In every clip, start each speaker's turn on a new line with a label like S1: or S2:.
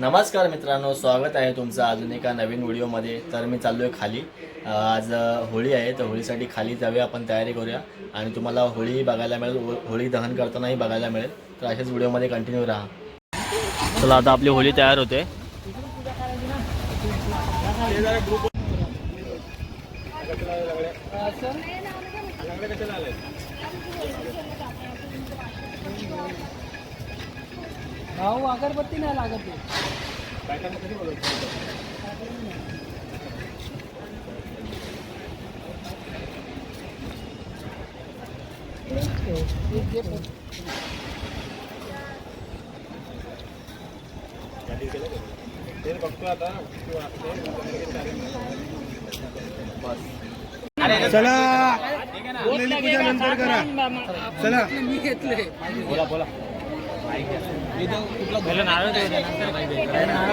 S1: नमस्कार मित्रांनो स्वागत आहे तुमचं अजून एका नवीन व्हिडिओमध्ये. तर मी चाललो आहे खाली आज होळी आहे तर होळीसाठी खाली जाऊया आपण तयारी करूया. आणि तुम्हाला होळी बघायला मिळेल हो- होळी दहन करतानाही बघायला मिळेल. तर अशाच व्हिडिओमध्ये कंटिन्यू राहा. चला आता आपली होळी तयार होते.
S2: भाऊ अगरबत्ती नाही लागत
S3: चला. पूजा नंतर करा. चला.
S2: मी घेतले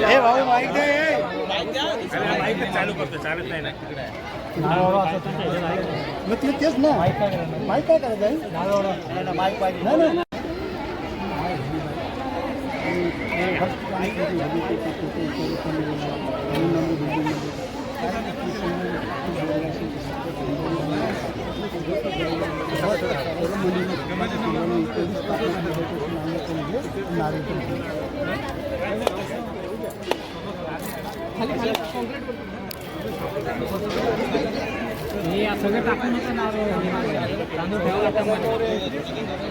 S3: हे भाऊ माईक दे मग ते तेच ना. माईक काय करायचं आहे माईक पाहिजे. नाही नाही.
S2: हे सगळं टाकून नारळ तांदूळ ठेवा.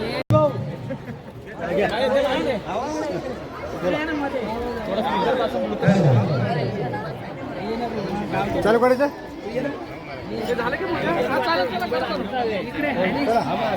S3: चालू करायचं
S2: हा,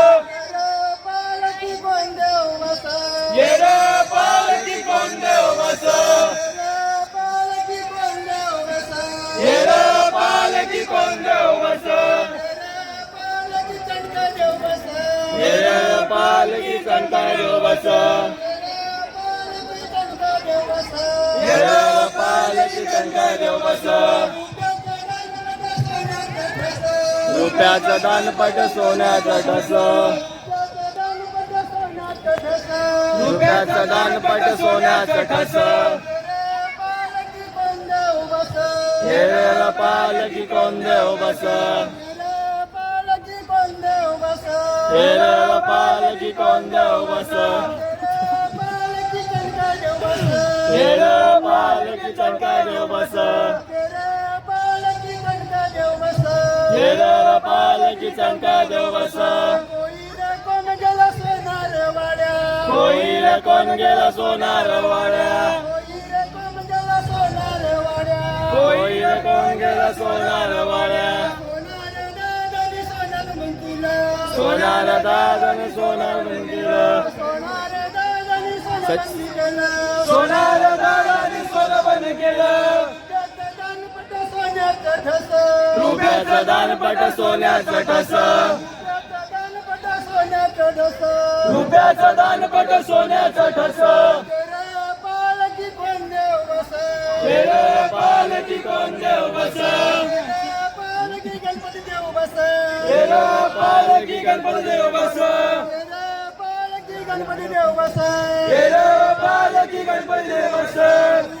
S3: कंटा देव बस रुपयाचं दानपट सोन्याचं ठस. रुपयाचं दानपट सोन्याचं ठस. येर पालकी कोण देव बस पाल पालकी कोण देव बस येर कंटा देव बस येर पालकी कंटा देव बस कोई रे कोण गेला सोनार वाड्या। कोई रे कोण गेला सोनार वाड्या सोनार दादन सोनार मंदिर। सोनार दादानी सोनं रुपयाचं दानपट सोन्याचं ठस रुपयाचं दानपट सोन्याचं ठस पालकी कोण देव बस पालकी गणपती देव बस येर पालकी गणपती देव बस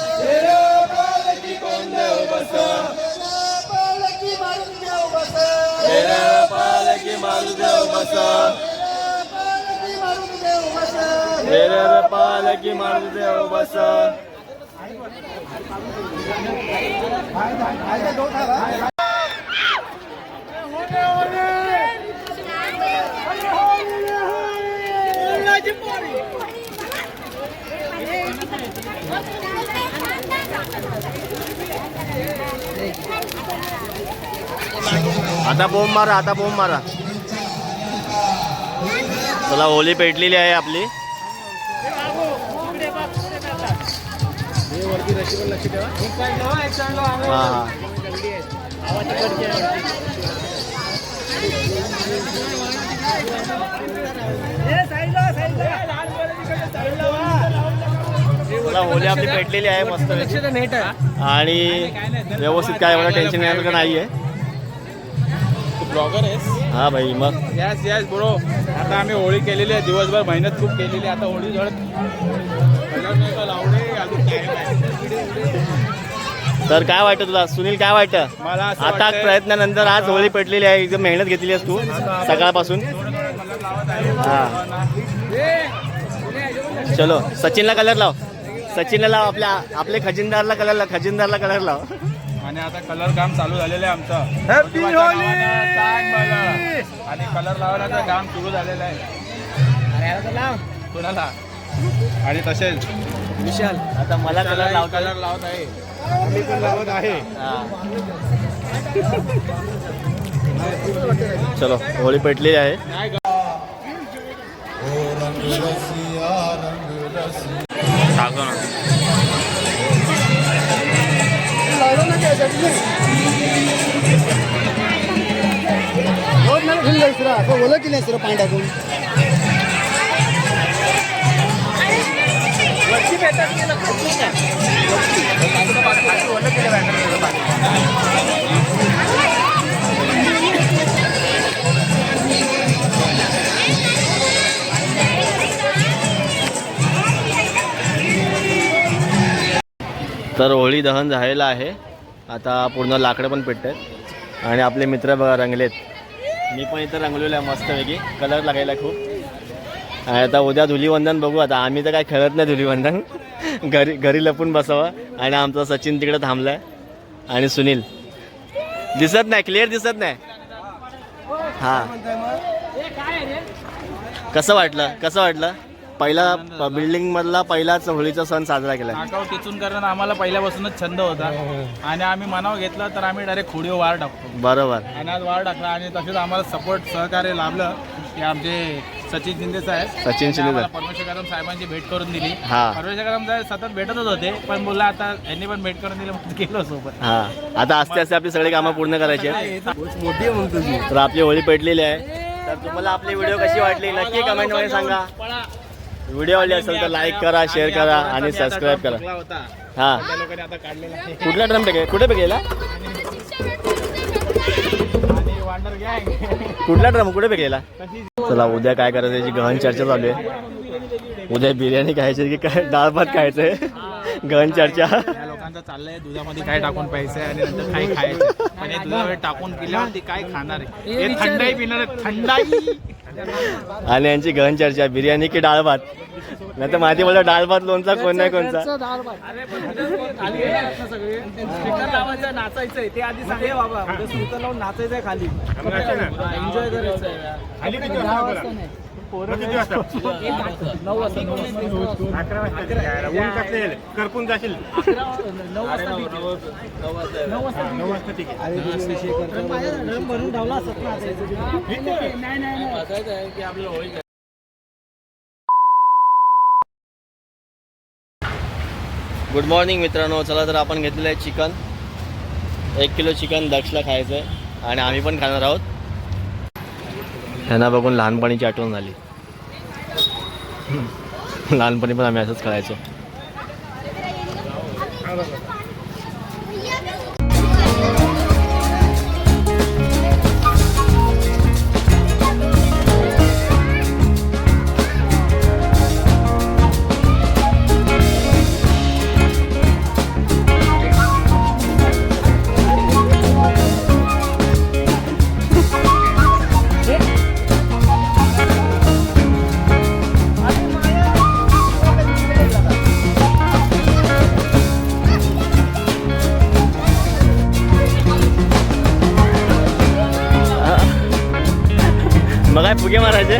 S1: झालं की मारू देव बस आता बोंब मारा आता बोंब मारा. चला होली पेटलेली आहे आपली. हा चला होली आपली पेटलेली आहे मस्त
S3: नेट आहे.
S1: आणि व्यवस्थित काय एवढं टेन्शन येणार नाही आहे
S2: ब्लॉगर आहेस?
S1: हा भाई मग?
S2: यस यस ब्रो आता आम्ही होळी केलेली आहे. दिवसभर मेहनत खूप केलेली आहे. आता होळी झडत
S1: तर काय वाटतं तुला? सुनील काय वाटतं?
S2: मला
S1: आता प्रयत्नानंतर आज होळी पेटलेली आहे एकदम मेहनत घेतली आहेस तू सकाळपासून. हा. चलो सचिनला कलर लाव. सचिनला लाव आपल्या आपले खजिनदारला कलर लाव खजिनदारला कलर लाव.
S2: आणि आता कलर काम चालू झालेलं आहे आमचं. सांग मला. आणि कलर लावण्याचं काम सुरू झालेलं आहे. कुणाला? आणि तसेच
S3: विशाल.
S1: आता मला कलर लाव
S2: कलर लावत आहे. मी पण लावत आहे.
S1: चलो होळी पेटलेली आहे. टाकतो ना.
S4: ओलं की नाही सर पाणी टाकून
S1: तर होळी दहन झालेलं आहे. आता पूर्ण लाकडं पण पेटत आहेत आणि आपले मित्र बघा रंगलेत. मी पण इथं रंगलेलो आहे मस्तपैकी. कलर लागायला खूप. आता उद्या धुलीवंदन बघू. आता आम्ही तर काय खेळत नाही धुलीवंदन. घरी घरी लपून बसावं. आणि आमचा सचिन तिकडे थांबलाय. आणि सुनील. दिसत नाही. क्लिअर दिसत नाही. हां. कसं वाटलं? कसं वाटलं? पहिला बिल्डिंग मधला पहिलाच होळीचा सण साजरा केला
S2: टिचून करणं आम्हाला पहिल्यापासूनच छंद होता. आणि आम्ही मनाव घेतलं तर आम्ही डायरेक्ट खोडीवर वार टाकतो.
S1: बरोबर.
S2: आणि आज वार टाकला आणि तसेच आम्हाला सपोर्ट सहकार्य लाभलं की आमचे सचिन शिंदे साहेब.
S1: सचिन शिंदे
S2: आम्हाला परमेश्वर कदम साहेबांची भेट करून दिली.
S1: हा.
S2: परमेश्वर कदम साहेब सतत भेटतच होते पण बोलला आता यांनी पण भेट करून दिली म्हणून गेलो सोबत.
S1: हा. आता आस्ते आस्ते आपली सगळी कामं पूर्ण करायची आहेत. तर आपली होळी पेटलेली आहे. तर तुम्हाला आपली व्हिडिओ कशी वाटली? नक्की कमेंटमध्ये सांगा. व्हिडिओ आवडली असेल तर लाईक करा शेअर करा आणि सबस्क्राईब करा.
S2: होता?
S1: हा.
S2: त्या लोकांनी आता काढलेला आहे?
S1: कुठला ड्रम पेके कुठे
S2: गँग
S1: कुठला ड्रम? कुठे पेकेला चला उद्या काय करायचं याची गहन चर्चा चालू आहे. उद्या बिर्याणी खायची की काय? डाळ भात खायचंय. गहन चर्चा.
S2: लोकांचं चाललंय दुधामध्ये काय टाकून प्यायचंय आणि नंतर काय खायचं दुधामध्ये टाकून पिल्यावरती काय खाणार आहे? थंडाई पिणार थंडाई.
S1: आणि यांची गहन चर्चा बिर्याणी की डाळ भात? नाही तर माहिती बोलतो डाळ भात लोणचा कोण नाही कोणचा.
S3: नाचायचंय. ते आधी सांगे बाबा. स्पीकर लावून नाचायचंय खाली. एन्जॉय करायचंय.
S4: करपून जाशील?
S3: अकरा नऊ वाजता ठीक आहे. नऊ वाजता नऊ वाजता ठीक आहे माझ्या ड्रम भरून धावला असत ना नाही नाही नाही
S1: गुड मॉर्निंग मित्रांनो. चला तर आपण घेतलेलं आहे चिकन. एक किलो चिकन दक्षला खायचं आहे आणि आम्ही पण खाणार आहोत. ह्यांना बघून लहानपणीची आठवण झाली. लहानपणी पण आम्ही असंच खायचो मग फुगे मारायचे